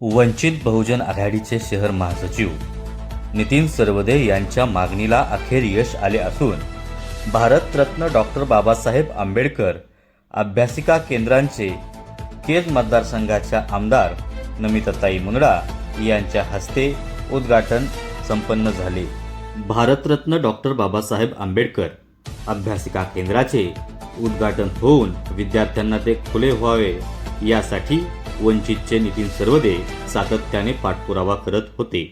वंचित बहुजन आघाडीचे शहर महासचिव. नितीन सरवदे यांच्या मागणीला अखेर यश आले असून भारतरत्न डॉक्टर बाबासाहेब आंबेडकर अभ्यासिका केंद्रांचे केज मतदारसंघाच्या आमदार नमिताताई मुंदडा यांच्या हस्ते उद्घाटन संपन्न झाले. भारतरत्न डॉक्टर बाबासाहेब आंबेडकर अभ्यासिका केंद्राचे उद्घाटन होऊन विद्यार्थ्यांना ते खुले व्हावे यासाठी वंचितचे नितीन सर्वदे सातत्याने पाठपुरावा करत होते.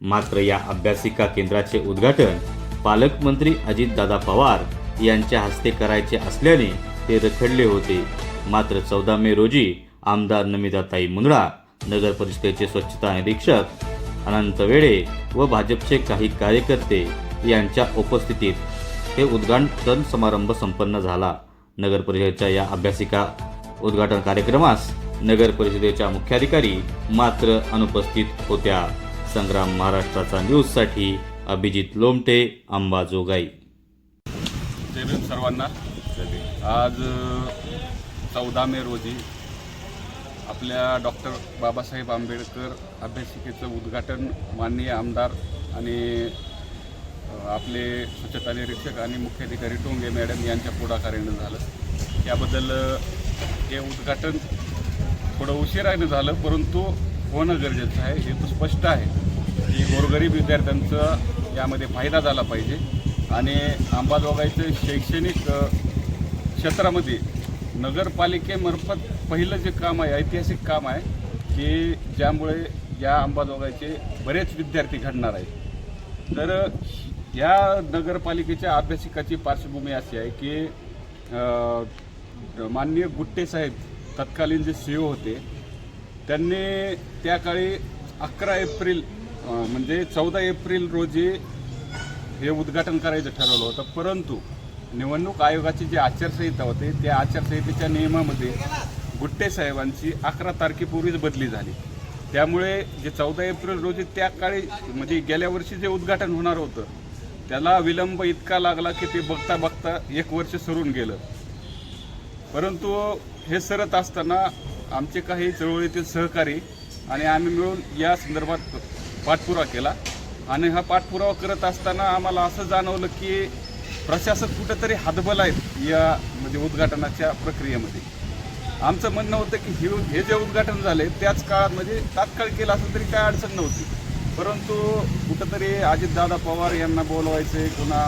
मात्र या अभ्यासिका केंद्राचे उद्घाटन पालकमंत्री अजितदादा पवार यांच्या हस्ते करायचे असल्याने ते रखडले होते. मात्र चौदा मे रोजी आमदार नमिताताई मुंदडा नगर परिषदेचे स्वच्छता निरीक्षक अनंत वेळे व भाजपचे काही कार्यकर्ते यांच्या उपस्थितीत हे उद्घाटन समारंभ संपन्न झाला. नगर परिषदेच्या या अभ्यासिका उद्घाटन कार्यक्रमास नगर परिषदेच्या मुख्याधिकारी मात्र अनुपस्थित होत्या. संग्राम महाराष्ट्राचा न्यूजसाठी अभिजित लोमटे अंबाजोगाई जय भीम सर्वांना. आज चौदा मे रोजी आपल्या डॉक्टर बाबासाहेब आंबेडकर अभ्यासिकेचं उद्घाटन माननीय आमदार आणि आपले स्वच्छता निरीक्षक आणि मुख्याधिकारी टोंगे मॅडम यांच्या पुढाकाराने झालं. त्याबद्दल हे उद्घाटन थोडं उशिरानं झालं परंतु होणं गरजेचं आहे हे तर स्पष्ट आहे की गोरगरीब विद्यार्थ्यांचा यामध्ये फायदा झाला पाहिजे. आणि अंबाजोगाईचं शैक्षणिक क्षेत्रामध्ये नगरपालिकेमार्फत पहिलं जे काम आहे ऐतिहासिक काम आहे की ज्यामुळे या अंबाजोगाईचे बरेच विद्यार्थी घडणार आहेत. तर या नगरपालिकेच्या अभ्यासिकाची पार्श्वभूमी अशी आहे की माननीय गुट्टे साहेब तत्कालीन जे सी होते त्यांनी त्या काळी अकरा एप्रिल म्हणजे चौदा एप्रिल रोजी हे उद्घाटन करायचं ठरवलं होतं. परंतु निवडणूक आयोगाची जी आचारसंहिता होती त्या आचारसंहितेच्या नियमामध्ये गुट्टे साहेबांची अकरा तारखेपूर्वीच बदली झाली. त्यामुळे जे चौदा एप्रिल रोजी त्या काळी म्हणजे गेल्या वर्षी जे उद्घाटन होणार होतं त्याला विलंब इतका लागला की ते बघता बघता एक वर्ष सरून गेलं. परंतु हे सरत असताना आमचे काही चळवळीतील सहकारी आणि आम्ही मिळून या संदर्भात पाठपुरावा केला. आणि हा पाठपुरावा करत असताना आम्हाला असं जाणवलं की प्रशासक कुठंतरी हातबल आहेत या म्हणजे उद्घाटनाच्या प्रक्रियेमध्ये. आमचं म्हणणं होतं की हे हे जे उद्घाटन झाले त्याच काळात म्हणजे तात्काळ केलं असं तरी काय अडचण नव्हती. परंतु कुठंतरी अजितदादा पवार यांना बोलवायचे पुन्हा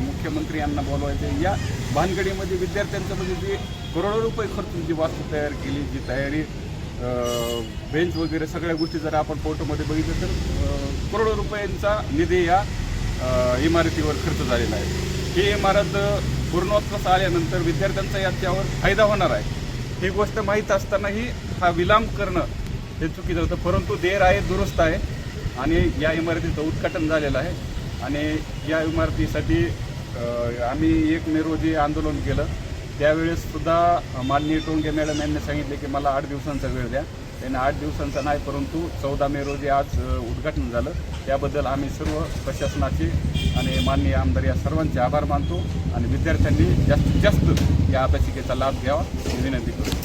मुख्यमंत्री यांना बोलवायचे. या भानगडीमध्ये विद्यार्थ्यांचं म्हणजे जी करोडो रुपये खर्चून जी वास्तू तयार केली जी तयारी बेंच वगैरे सगळ्या गोष्टी जर आपण फोटोमध्ये बघितलं तर करोडो रुपयांचा निधी या इमारतीवर खर्च झालेला आहे. ही इमारत पूर्णोत्कस आल्यानंतर विद्यार्थ्यांचा याच्यावर फायदा होणार आहे. ही गोष्ट माहीत असतानाही हा विलांब करणं हे चुकीचं होतं. परंतु देर आहे दुरुस्त आहे. आणि या इमारतीचं उद्घाटन झालेलं आहे. आणि या इमारतीसाठी आम्ही एक मे रोजी आंदोलन केलं. त्यावेळेस सुद्धा माननीय टोंगे मॅडम यांनी सांगितले की मला आठ दिवसांचा वेळ द्या. त्यांनी आठ दिवसांचा नाही परंतु चौदा मे रोजी आज उद्घाटन झालं. त्याबद्दल आम्ही सर्व प्रशासनाचे आणि माननीय आमदार या सर्वांचे आभार मानतो. आणि विद्यार्थ्यांनी जास्तीत जास्त या अभ्यासिकेचा लाभ घ्यावा. विनंती करतो.